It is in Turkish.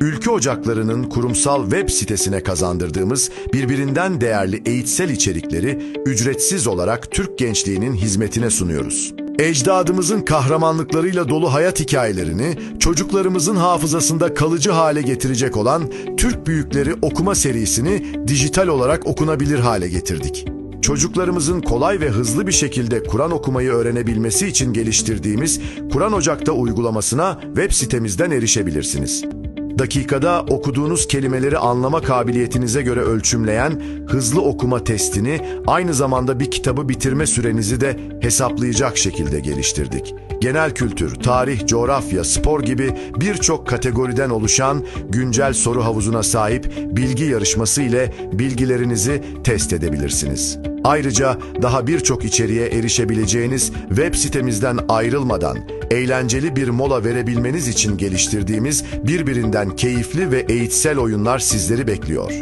Ülke Ocakları'nın kurumsal web sitesine kazandırdığımız birbirinden değerli eğitsel içerikleri ücretsiz olarak Türk gençliğinin hizmetine sunuyoruz. Ecdadımızın kahramanlıklarıyla dolu hayat hikayelerini çocuklarımızın hafızasında kalıcı hale getirecek olan Türk Büyükleri okuma serisini dijital olarak okunabilir hale getirdik. Çocuklarımızın kolay ve hızlı bir şekilde Kur'an okumayı öğrenebilmesi için geliştirdiğimiz Kur'an Ocak'ta uygulamasına web sitemizden erişebilirsiniz. Dakikada okuduğunuz kelimeleri anlama kabiliyetinize göre ölçümleyen hızlı okuma testini aynı zamanda bir kitabı bitirme sürenizi de hesaplayacak şekilde geliştirdik. Genel kültür, tarih, coğrafya, spor gibi birçok kategoriden oluşan güncel soru havuzuna sahip bilgi yarışması ile bilgilerinizi test edebilirsiniz. Ayrıca daha birçok içeriğe erişebileceğiniz web sitemizden ayrılmadan eğlenceli bir mola verebilmeniz için geliştirdiğimiz birbirinden keyifli ve eğitsel oyunlar sizleri bekliyor.